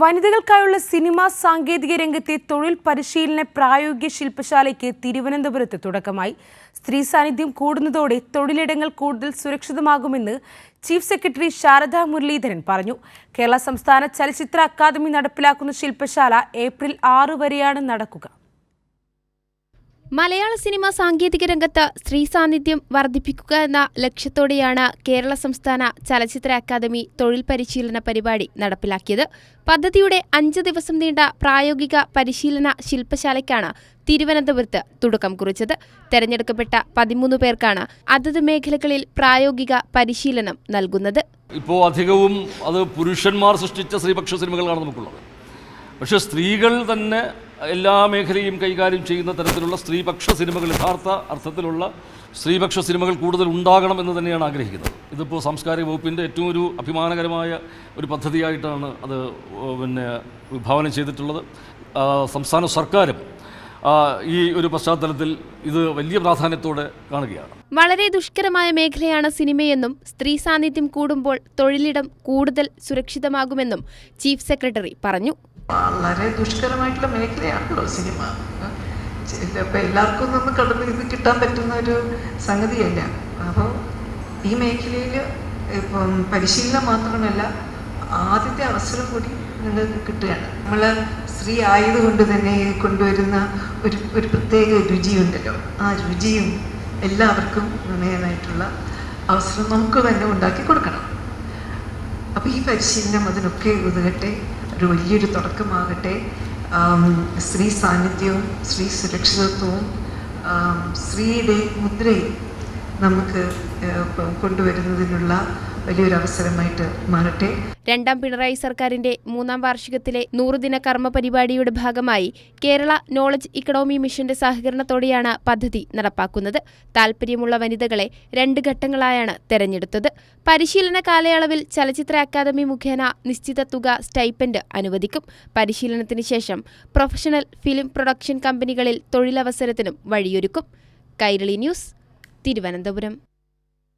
വനിതകൾക്കായുള്ള cinema സാങ്കേതിക രംഗത്തെ തൊഴിൽ പരിശീലന പ്രായോഗിക ശില്പശാലയ്ക്ക് തിരുവനന്തപുരത്ത് തുടക്കമായി. സ്ത്രീ സാന്നിധ്യം കൂടുന്നതോടെ തൊഴിലിടങ്ങൾ കൂടുതൽ സുരക്ഷിതമാകുമെന്ന് ചീഫ് സെക്രട്ടറി ശാരദ മുരളീധരൻ പറഞ്ഞു. കേരള സംസ്ഥാന ചലച്ചിത്ര അക്കാദമി നടപ്പിലാക്കുന്ന ശില്പശാല ഏപ്രിൽ ആറ് വരെയാണ് നടക്കുക. മലയാള സിനിമ സാങ്കേതിക രംഗത്ത് സ്ത്രീ സാന്നിധ്യം വർദ്ധിപ്പിക്കുക എന്ന ലക്ഷ്യത്തോടെയാണ് കേരള സംസ്ഥാന ചലച്ചിത്ര അക്കാദമി തൊഴിൽ പരിശീലന പരിപാടി നടപ്പിലാക്കിയത്. പദ്ധതിയുടെ അഞ്ച് ദിവസം നീണ്ട പ്രായോഗിക പരിശീലന ശില്പശാലയ്ക്കാണ് തിരുവനന്തപുരത്ത് തുടക്കം കുറിച്ചത്. തെരഞ്ഞെടുക്കപ്പെട്ട പതിമൂന്ന് പേർക്കാണ് അതത് മേഖലകളിൽ പ്രായോഗിക പരിശീലനം നൽകുന്നത്. ഇപ്പോൾ അധികവും അത് പുരുഷന്മാർ സൃഷ്ടിച്ച സ്ത്രീപക്ഷ സിനിമകളാണ് നമുക്കുള്ളത്. പക്ഷേ സ്ത്രീകൾ തന്നെ എല്ലാ മേഖലയും കൈകാര്യം ചെയ്യുന്ന തരത്തിലുള്ള സ്ത്രീപക്ഷ സിനിമകൾ യഥാർത്ഥ അർത്ഥത്തിലുള്ള സ്ത്രീപക്ഷ സിനിമകൾ കൂടുതൽ ഉണ്ടാകണം എന്ന് തന്നെയാണ് ആഗ്രഹിക്കുന്നത്. ഇതിപ്പോൾ സാംസ്കാരിക വകുപ്പിന്റെ ഏറ്റവും ഒരു അഭിമാനകരമായ ഒരു പദ്ധതിയായിട്ടാണ് അത് പിന്നെ വിഭാവനം ചെയ്തിട്ടുള്ളത്. സംസ്ഥാന സർക്കാരും ഈ ഒരു പശ്ചാത്തലത്തിൽ ഇത് വലിയ പ്രാധാന്യത്തോടെ കാണുകയാണ്. വളരെ ദുഷ്കരമായ മേഖലയാണ് സിനിമയെന്നും സ്ത്രീ സാന്നിധ്യം കൂടുമ്പോൾ തൊഴിലിടം കൂടുതൽ സുരക്ഷിതമാകുമെന്നും ചീഫ് സെക്രട്ടറി പറഞ്ഞു. വളരെ ദുഷ്കരമായിട്ടുള്ള മേഖലയാണല്ലോ സിനിമ. ചിലപ്പോൾ എല്ലാവർക്കും ഒന്നും കടന്ന് ഇത് കിട്ടാൻ പറ്റുന്ന ഒരു സംഗതിയല്ല. അപ്പോൾ ഈ മേഖലയിൽ ഇപ്പം പരിശീലനം മാത്രമല്ല ആദ്യത്തെ അവസരം കൂടി നിങ്ങൾക്ക് കിട്ടുകയാണ്. നമ്മൾ സ്ത്രീ ആയതുകൊണ്ട് തന്നെ കൊണ്ടുവരുന്ന ഒരു ഒരു പ്രത്യേക രുചിയുണ്ടല്ലോ. ആ രുചിയും എല്ലാവർക്കും നിർണയമായിട്ടുള്ള അവസരം നമുക്ക് തന്നെ ഉണ്ടാക്കി കൊടുക്കണം. അപ്പോൾ ഈ പരിശീലനം അതിനൊക്കെ ഉതകട്ടെ. ഒരു വലിയൊരു തുടക്കമാകട്ടെ. സ്ത്രീ സാന്നിധ്യവും സ്ത്രീ സുരക്ഷിതത്വവും സ്ത്രീയുടെ മുദ്രയും നമുക്ക് കൊണ്ടുവരുന്നതിനുള്ള വലിയൊരു അവസരമായിട്ട് മാറട്ടെ. രണ്ടാം പിണറായി സർക്കാരിന്റെ മൂന്നാം വാർഷികത്തിലെ നൂറുദിന കർമ്മ പരിപാടിയുടെ ഭാഗമായി കേരള നോളജ് ഇക്കണോമി മിഷന്റെ സഹകരണത്തോടെയാണ് പദ്ധതി നടപ്പാക്കുന്നത്. താൽപ്പര്യമുള്ള വനിതകളെ രണ്ട് ഘട്ടങ്ങളായാണ് തെരഞ്ഞെടുത്തത്. പരിശീലന കാലയളവിൽ ചലച്ചിത്ര അക്കാദമി മുഖേന നിശ്ചിത തുക സ്റ്റൈപ്പൻഡ് അനുവദിക്കും. പരിശീലനത്തിന് ശേഷം പ്രൊഫഷണൽ ഫിലിം പ്രൊഡക്ഷൻ കമ്പനികളിൽ തൊഴിലവസരത്തിനും വഴിയൊരുക്കും. കൈരളി ന്യൂസ് തിരുവനന്തപുരം.